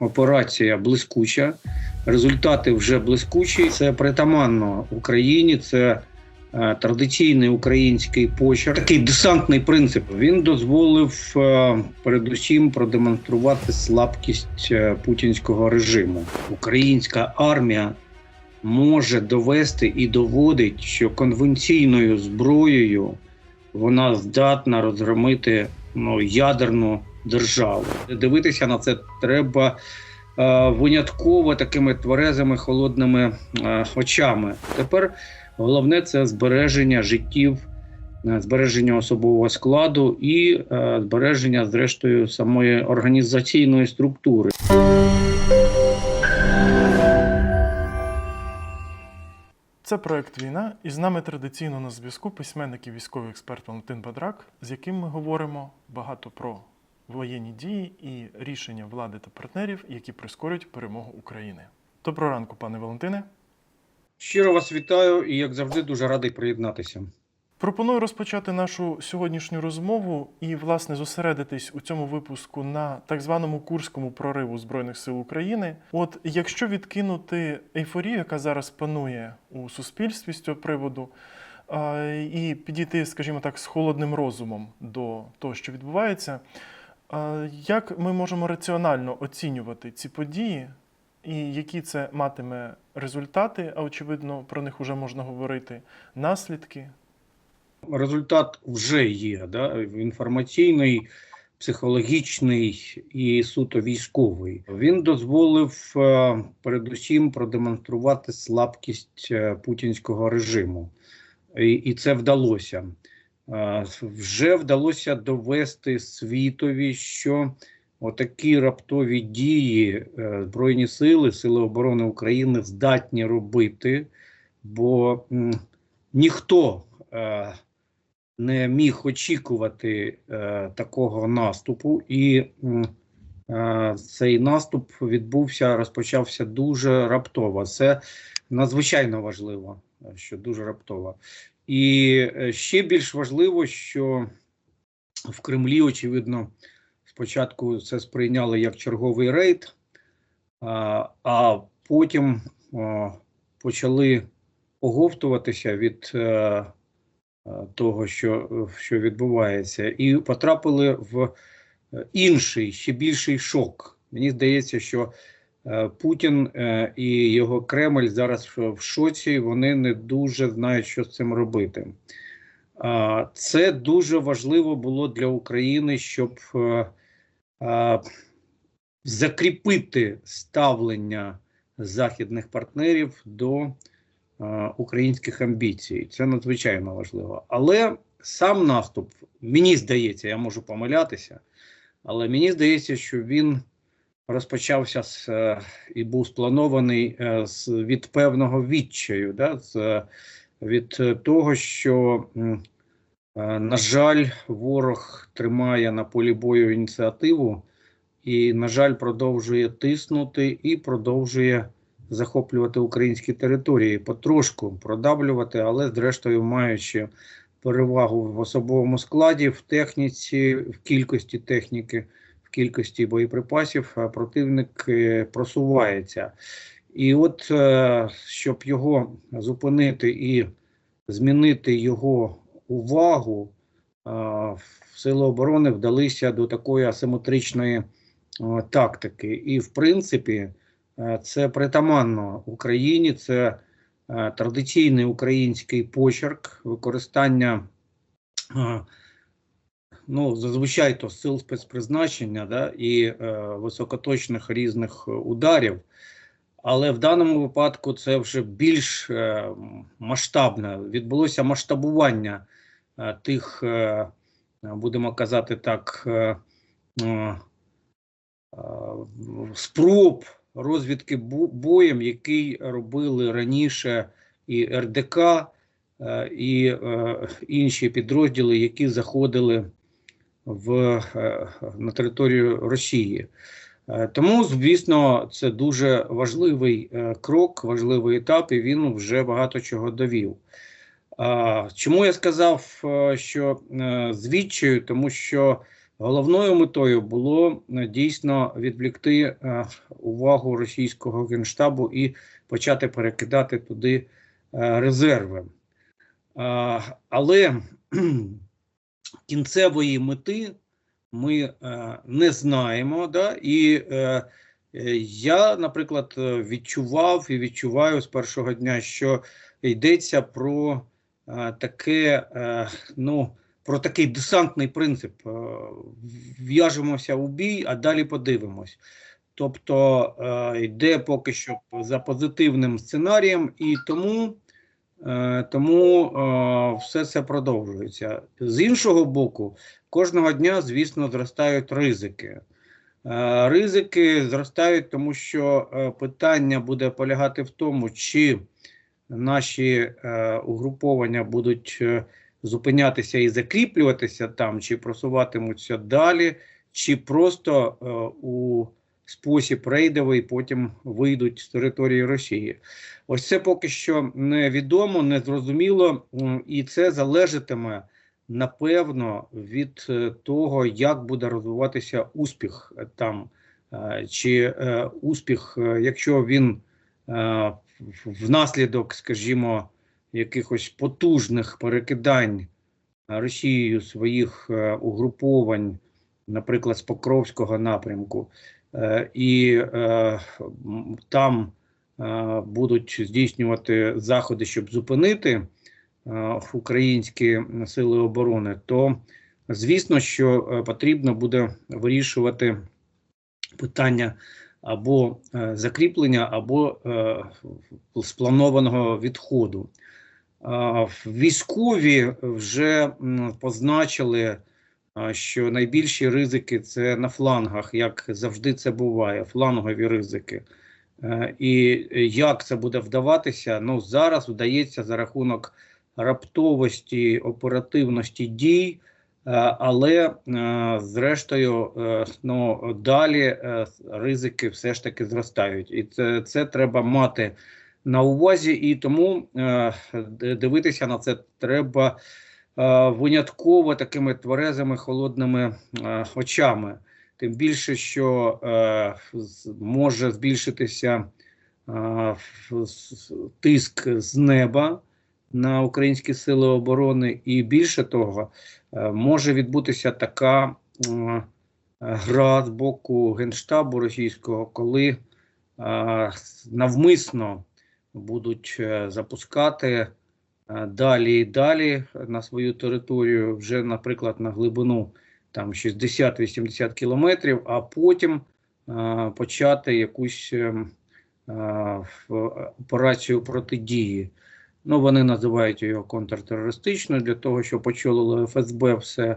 Операція блискуча, результати вже блискучі. Це притаманно Україні. Це е, традиційний український почерк. Такий десантний принцип. Він дозволив е, передусім продемонструвати слабкість е, путінського режиму. Українська армія може довести і доводить, що конвенційною зброєю вона здатна розгромити ну, ядерну державу. Дивитися на це треба е, винятково такими тверезими холодними е, очами. Тепер головне це збереження життів, е, збереження особового складу і е, збереження, зрештою, самої організаційної структури. Це проект Війна, і з нами традиційно на зв'язку письменник і військовий експерт Валентин Бадрак, з яким ми говоримо багато про воєнні дії і рішення влади та партнерів, які прискорюють перемогу України. Доброго ранку, пане Валентине. Щиро вас вітаю і, як завжди, дуже радий приєднатися. Пропоную розпочати нашу сьогоднішню розмову і, власне, зосередитись у цьому випуску на так званому курському прориву Збройних сил України. От якщо відкинути ейфорію, яка зараз панує у суспільстві з цього приводу, і підійти, скажімо так, з холодним розумом до того, що відбувається, як ми можемо раціонально оцінювати ці події, і які це матиме результати, а очевидно, про них вже можна говорити, наслідки. Результат вже є да? інформаційний, психологічний і суто військовий. Він дозволив е, передусім продемонструвати слабкість е, путінського режиму, і, і це вдалося. Вже вдалося довести світові, що отакі раптові дії е, Збройні сили, Сили оборони України здатні робити, бо ніхто. е, не міг очікувати е, такого наступу, і цей наступ відбувся, розпочався дуже раптово. Це надзвичайно важливо, що дуже раптово. І е, ще більш важливо, що в Кремлі, очевидно, спочатку це сприйняли як черговий рейд, а, потім почали оговтуватися від. Е, е, того, що, що відбувається, і потрапили в інший, ще більший шок. Мені здається, що Путін е, і його Кремль зараз в шоці, вони не дуже знають, що з цим робити. Це дуже важливо було для України, щоб е, е, закріпити ставлення західних партнерів до е, українських амбіцій. Це надзвичайно важливо. Але сам наступ, мені здається, я можу помилятися, але мені здається, що він розпочався з, е, і був спланований е, з, від певного відчаю, да, з, від того, що, е, на жаль, ворог тримає на полі бою ініціативу і, на жаль, продовжує тиснути і продовжує захоплювати українські території, потрошку продавлювати, але зрештою маючи перевагу в особовому складі, в техніці, в кількості техніки, кількості боєприпасів, противник е, просувається. І от е, щоб його зупинити і змінити його увагу, е, сили оборони вдалися до такої асиметричної е, тактики. І, в принципі, Е, Це притаманно Україні, це е, традиційний український почерк, використання е, ну, зазвичай то сил спецпризначення да, і е, високоточних різних ударів. Але в даному випадку це вже більш е, масштабне. Відбулося масштабування е, тих, е, будемо казати так, е, е, спроб розвідки боєм, який робили раніше і РДК, е, і е, інші підрозділи, які заходили в, е, на територію Росії. Е, Тому, звісно, це дуже важливий е, крок, важливий етап, і він вже багато чого довів. Чому я сказав, що е, з відчаю? Тому що головною метою було дійсно відвлекти увагу російського генштабу і почати перекидати туди резерви. Але кінцевої мети ми е, не знаємо. Да? І е, е, я, наприклад, відчував і відчуваю з першого дня, що йдеться про е, таке, е, ну, про такий десантний принцип. Е, В'яжемося у бій, а далі подивимось. Тобто е, йде поки що за позитивним сценарієм, і тому, тому е, все це продовжується. З іншого боку, кожного дня, звісно, зростають ризики. Е, Ризики зростають, тому що е, питання буде полягати в тому, чи наші е, угруповання будуть е, зупинятися і закріплюватися там, чи просуватимуться далі, чи просто е, у спосіб рейдовий потім вийдуть з території Росії. Ось це поки що невідомо, незрозуміло, і це залежатиме напевно від е, того, як буде розвиватися успіх там, Е, чи е, успіх, якщо він внаслідок, скажімо, якихось потужних перекидань Росією своїх угруповань, наприклад, з Покровського напрямку, і е, там е, будуть здійснювати заходи, щоб зупинити е, українські сили оборони, то звісно, що е, потрібно буде вирішувати питання або е, закріплення, або е, спланованого відходу. Військові вже позначили, що найбільші ризики це на флангах, як завжди це буває, флангові ризики. Е, І як це буде вдаватися? Ну зараз вдається за рахунок раптовості, оперативності дій, е, але е, зрештою, ну далі ризики все ж таки зростають, і це, це треба мати на увазі, і тому дивитися на це треба винятково такими тверезими холодними е, очами. Тим більше, що е, може збільшитися е, тиск з неба на українські сили оборони, і більше того, е, може відбутися така е, гра з боку генштабу російського, коли е, навмисно будуть е, запускати е, далі і далі на свою територію, вже, наприклад, на глибину там 60-80 кілометрів, а потім е, почати якусь е, е, в- операцію протидії. Ну, вони називають його контртерористичною для того, щоб очолило ФСБ все.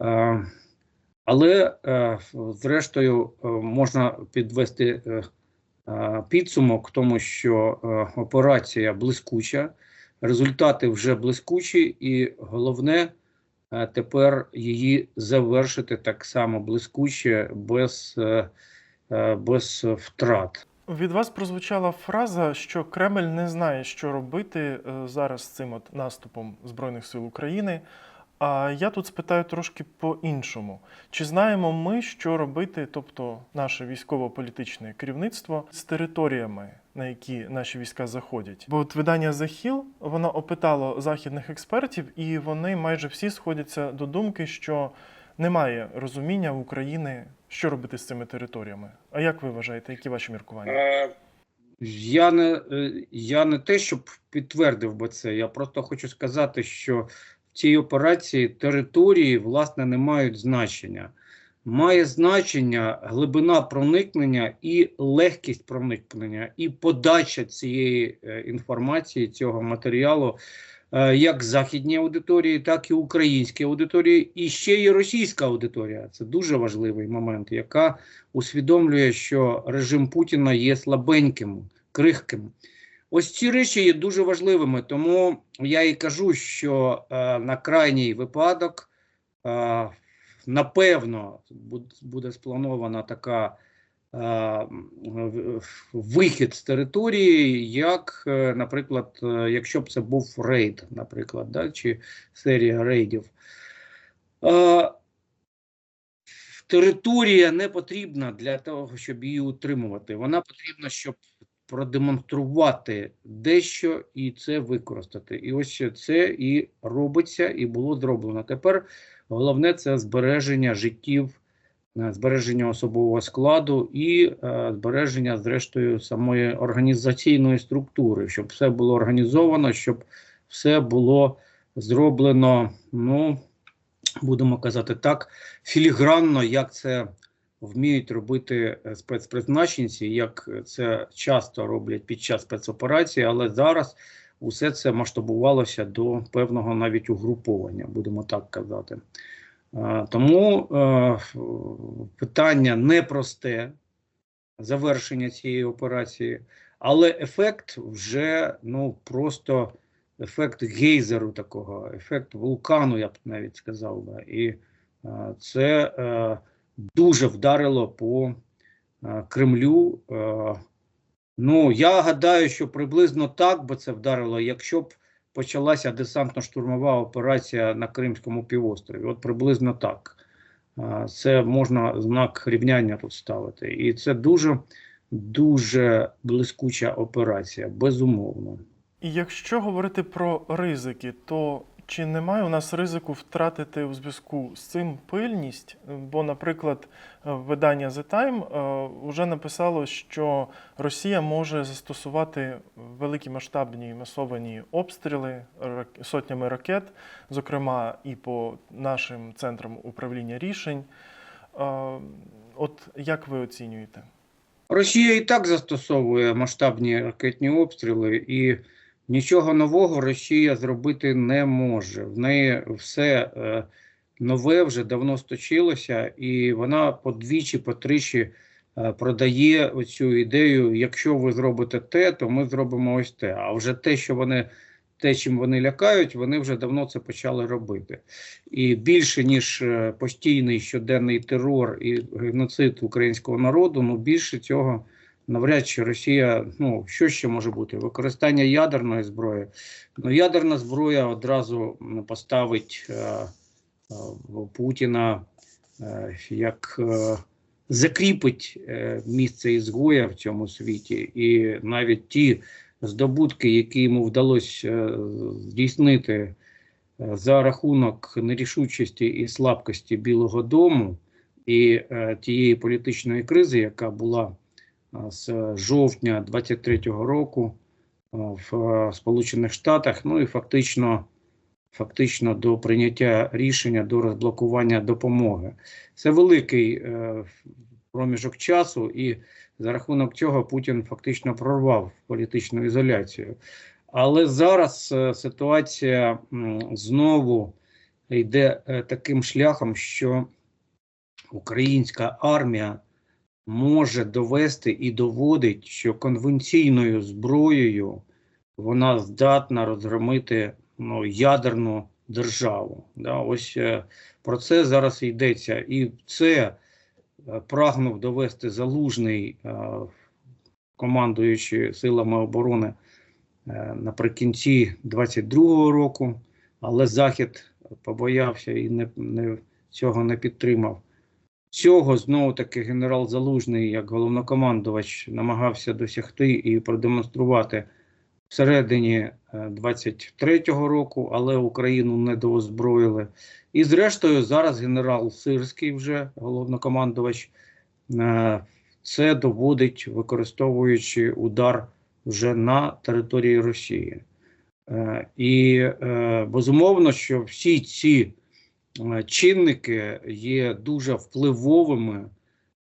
Е, але, е, зрештою, е, можна підвести е, е, підсумок тому, що е, операція блискуча, результати вже блискучі, і головне е, тепер її завершити так само блискуче, без, е, е, без втрат. Від вас прозвучала фраза, що Кремль не знає, що робити зараз з цим от наступом Збройних сил України. А я тут спитаю трошки по-іншому. Чи знаємо ми, що робити, тобто наше військово-політичне керівництво з територіями, на які наші війська заходять? Бо от видання Захіл воно опитало західних експертів, і вони майже всі сходяться до думки, що немає розуміння України, що робити з цими територіями. А як ви вважаєте, які ваші міркування? Е, Я не, е, я не те, щоб підтвердив би це. Я просто хочу сказати, що в цій операції території власне не мають значення. Має значення глибина проникнення і легкість проникнення, і подача цієї е, інформації, цього матеріалу, е, як західній аудиторії, так і українській аудиторії, і ще й російська аудиторія. Це дуже важливий момент, яка усвідомлює, що режим Путіна є слабеньким, крихким. Ось ці речі є дуже важливими, тому я і кажу, що е, на крайній випадок, е, напевно, буде спланована така е, вихід з території, як, е, наприклад, е, якщо б це був рейд, наприклад, да, чи серія рейдів. Територія не потрібна для того, щоб її утримувати. Вона потрібна, щоб продемонструвати дещо і це використати. І ось це і робиться, і було зроблено. Тепер головне це збереження життів, е, збереження особового складу і е, збереження, зрештою, самої організаційної структури, щоб все було організовано, щоб все було зроблено, ну будемо казати так, філігранно, як це вміють робити е, спецпризначенці, як це часто роблять під час спецоперації, але зараз усе це масштабувалося до певного навіть угруповання, будемо так казати. Е, Тому е, питання непросте завершення цієї операції, але ефект вже ну просто ефект гейзеру такого, ефект вулкану, я б навіть сказав би. І е, це дуже вдарило по Кремлю. Ну, я гадаю, що приблизно так би це вдарило, якщо б почалася десантно-штурмова операція на Кримському півострові. От приблизно так. Це можна знак рівняння тут ставити. І це дуже, дуже блискуча операція, безумовно. І якщо говорити про ризики, то чи немає у нас ризику втратити у зв'язку з цим пильність? Бо, наприклад, е, видання The Time е, вже написало, що Росія може застосувати великі масштабні масовані обстріли сотнями ракет, зокрема і по нашим центрам управління рішень. Е, От як ви оцінюєте? Росія і так застосовує масштабні ракетні обстріли, і нічого нового Росія зробити не може. В неї все е, нове вже давно сточилося, і вона подвічі, потричі е, продає оцю ідею: якщо ви зробите те, то ми зробимо ось те. А вже те, що вони. Те, чим вони лякають, вони вже давно це почали робити. І більше ніж е, постійний щоденний терор і геноцид українського народу, ну більше цього навряд чи Росія, ну що ще може бути? Використання ядерної зброї. Ну, ядерна зброя одразу поставить е, е, Путіна е, як е, закріпить е, місце ізгоя в цьому світі, і навіть ті здобутки, які йому вдалося е, здійснити е, за рахунок нерішучості і слабкості Білого Дому і е, тієї політичної кризи, яка була з жовтня 23-го року в Сполучених Штатах, ну і фактично, фактично до прийняття рішення до розблокування допомоги. Це великий е, проміжок часу, і за рахунок цього Путін фактично прорвав політичну ізоляцію. Але зараз е, ситуація знову йде е, таким шляхом, що українська армія може довести і доводить, що конвенційною зброєю вона здатна розгромити ну, ядерну державу. Да? Ось е, про це зараз йдеться. І це е, прагнув довести залужний, е, командуючи силами оборони наприкінці 22-го року, але Захід побоявся і не, не, цього не підтримав. Цього знову таки генерал Залужний, як головнокомандувач, намагався досягти і продемонструвати всередині 23-го року, але Україну не доозброїли. І зрештою, зараз генерал Сирський, вже головнокомандувач, е, це доводить, використовуючи удар вже на території Росії. Е, І е, безумовно, що всі ці е, чинники є дуже впливовими,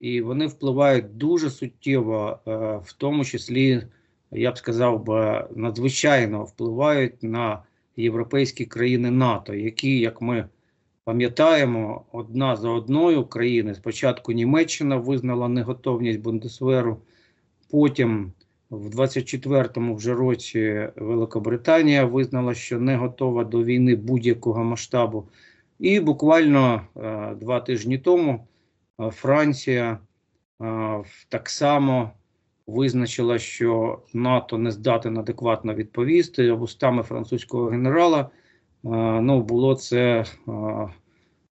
і вони впливають дуже суттєво, е, в тому числі, я б сказав, би, надзвичайно впливають на європейські країни НАТО, які, як ми пам'ятаємо, одна за одною країни. Спочатку Німеччина визнала неготовність Бундесверу, потім в 24-му вже році Великобританія визнала, що не готова до війни будь-якого масштабу. І буквально е, два тижні тому е, Франція е, так само визначила, що НАТО не здатен адекватно відповісти. Вустами французького генерала ну, було це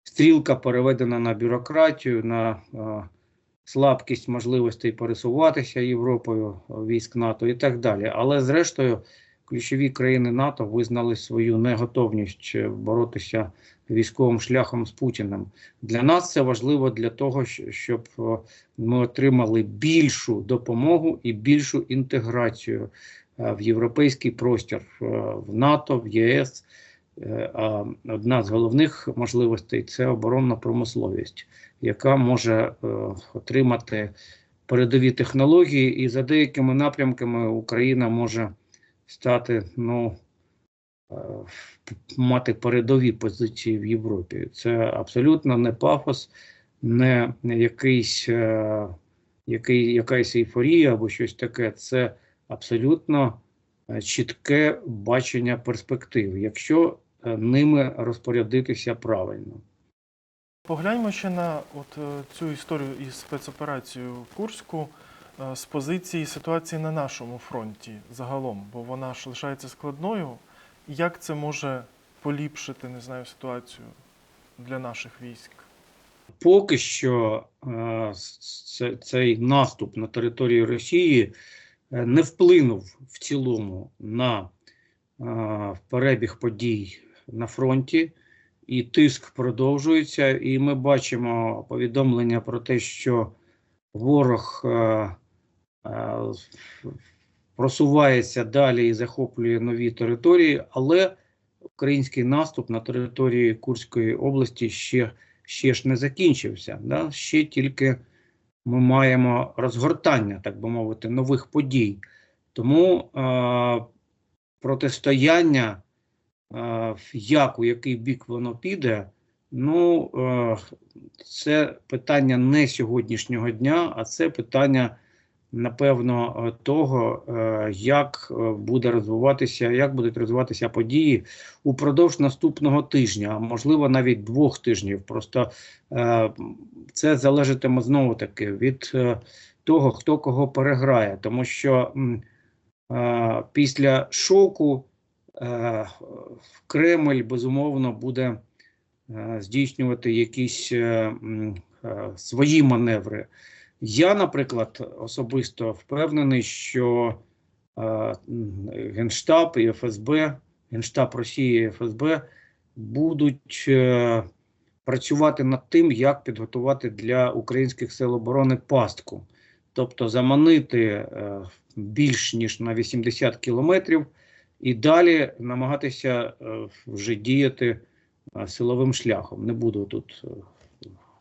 стрілка переведена на бюрократію, на слабкість можливостей пересуватися Європою військ НАТО і так далі. Але зрештою, ключові країни НАТО визнали свою неготовність е, боротися військовим шляхом з Путіним. Для нас це важливо для того, щоб е, ми отримали більшу допомогу і більшу інтеграцію е, в європейський простір в НАТО, в ЄС. Одна з головних можливостей це оборонна промисловість, яка може отримати передові технології, і за деякими напрямками Україна може стати ну, е, мати передові позиції в Європі. Це абсолютно не пафос, не якийсь, е, який, якась ейфорія або щось таке. Це абсолютно е, чітке бачення перспектив, якщо ними розпорядитися правильно. Погляньмо ще на от цю історію із спецоперацією в Курську з позиції ситуації на нашому фронті загалом, бо вона ж лишається складною. Як це може поліпшити, не знаю, ситуацію для наших військ? Поки що е, це- цей наступ на територію Росії е, не вплинув в цілому на е, перебіг подій на фронті, і тиск продовжується. І ми бачимо повідомлення про те, що ворог е, е, просувається далі і захоплює нові території, але український наступ на території Курської області ще ще ж не закінчився. Да? Ще тільки ми маємо розгортання, так би мовити, нових подій. Тому е, протистояння, е, як у який бік воно піде, ну е, це питання не сьогоднішнього дня, а це питання. Напевно, е, того, е, як е, буде розвиватися, як будуть розвиватися події упродовж наступного тижня, а можливо навіть двох тижнів. Просто це залежатиме знову таки від того, хто кого переграє, тому що після шоку Кремль безумовно буде здійснювати якісь свої маневри. Я, наприклад, особисто впевнений, що е, Генштаб і ФСБ, Генштаб Росії і ФСБ будуть е, працювати над тим, як підготувати для українських сил оборони пастку, тобто заманити е, більш ніж на 80 кілометрів і далі намагатися е, вже діяти е, силовим шляхом. Не буду тут е,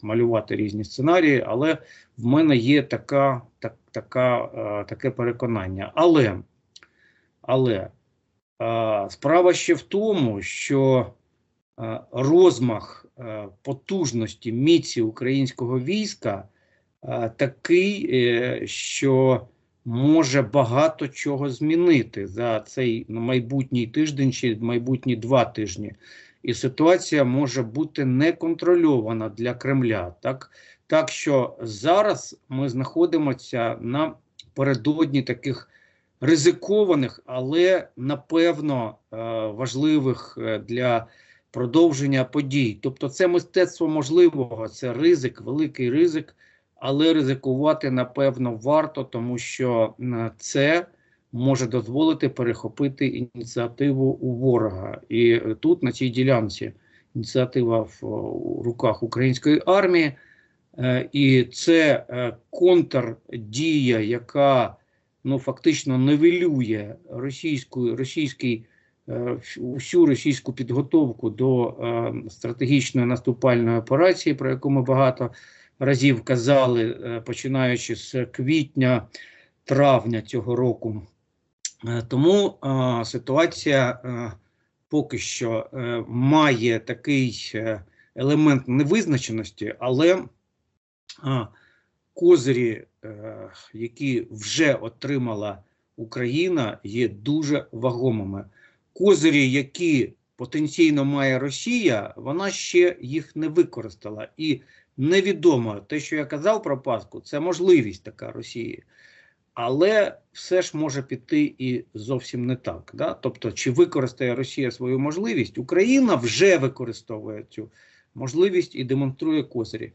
малювати різні сценарії, але в мене є така, так, така, е, таке переконання. Але, але е, справа ще в тому, що е, розмах потужності міці українського війська такий, що може багато чого змінити за цей майбутній тиждень чи майбутні два тижні. І ситуація може бути неконтрольована для Кремля. Так, так що зараз ми знаходимося на передодні таких ризикованих, але напевно е, важливих е, для продовження подій. Тобто, це мистецтво можливого, це ризик, великий ризик, але ризикувати напевно варто, тому що м, це може дозволити перехопити ініціативу у ворога. І е, тут, на цій ділянці, ініціатива в руках української армії. Е, І це е, контрдія, яка ну, фактично нивелює російську, російський, е, всю російську підготовку до е, стратегічної наступальної операції, про яку ми багато разів казали, е, починаючи з квітня, травня цього року. Е, Тому е, ситуація е, поки що має такий елемент невизначеності, але козирі, які вже отримала Україна, є дуже вагомими. Козирі, які потенційно має Росія, вона ще їх не використала. І невідомо те, що я казав про Пасху, це можливість така Росії. Але все ж може піти і зовсім не так. Да? Тобто, чи використає Росія свою можливість? Україна вже використовує цю можливість і демонструє козирі.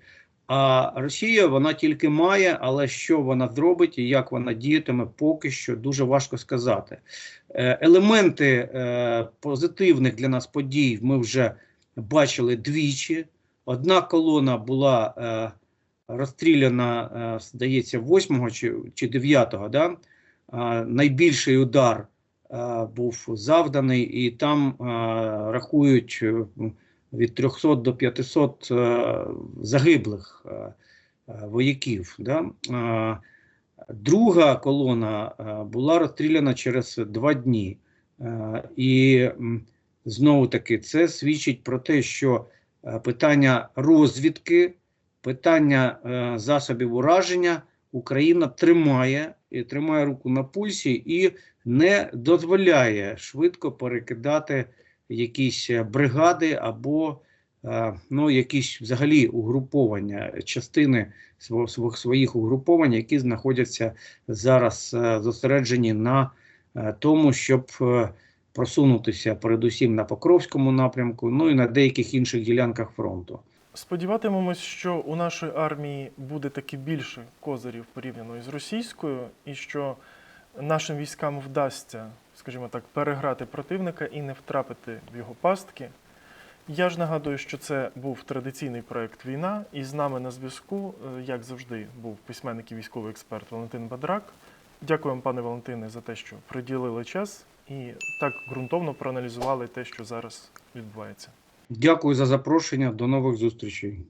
А Росія вона тільки має, але що вона зробить і як вона діятиме, поки що дуже важко сказати. Е, Елементи е, позитивних для нас подій ми вже бачили двічі. Одна колона була е, розстріляна, е, здається, 8 чи, чи 9, да? Найбільший удар е, був завданий, і там е, рахують від 300 до 500 е, загиблих вояків. Да? Друга колона була розстріляна через два дні. І знову таки це свідчить про те, що питання розвідки, питання е, засобів ураження Україна тримає і тримає руку на пульсі і не дозволяє швидко перекидати якісь е, бригади або е, ну, якісь взагалі угруповання, частини сво- сво- своїх угруповань, які знаходяться зараз зосереджені на тому, щоб просунутися передусім на Покровському напрямку, ну і на деяких інших ділянках фронту. Сподіватимемось, що у нашої армії буде таки більше козирів порівняно із російською, і що нашим військам вдасться, скажімо так, переграти противника і не втрапити в його пастки. Я ж нагадую, що це був традиційний проект Війна, і з нами на зв'язку, е, як завжди, був письменник і військовий експерт Валентин Бадрак. Дякую вам, пане Валентине, за те, що приділили час і так ґрунтовно проаналізували те, що зараз відбувається. Дякую за запрошення. До нових зустрічей.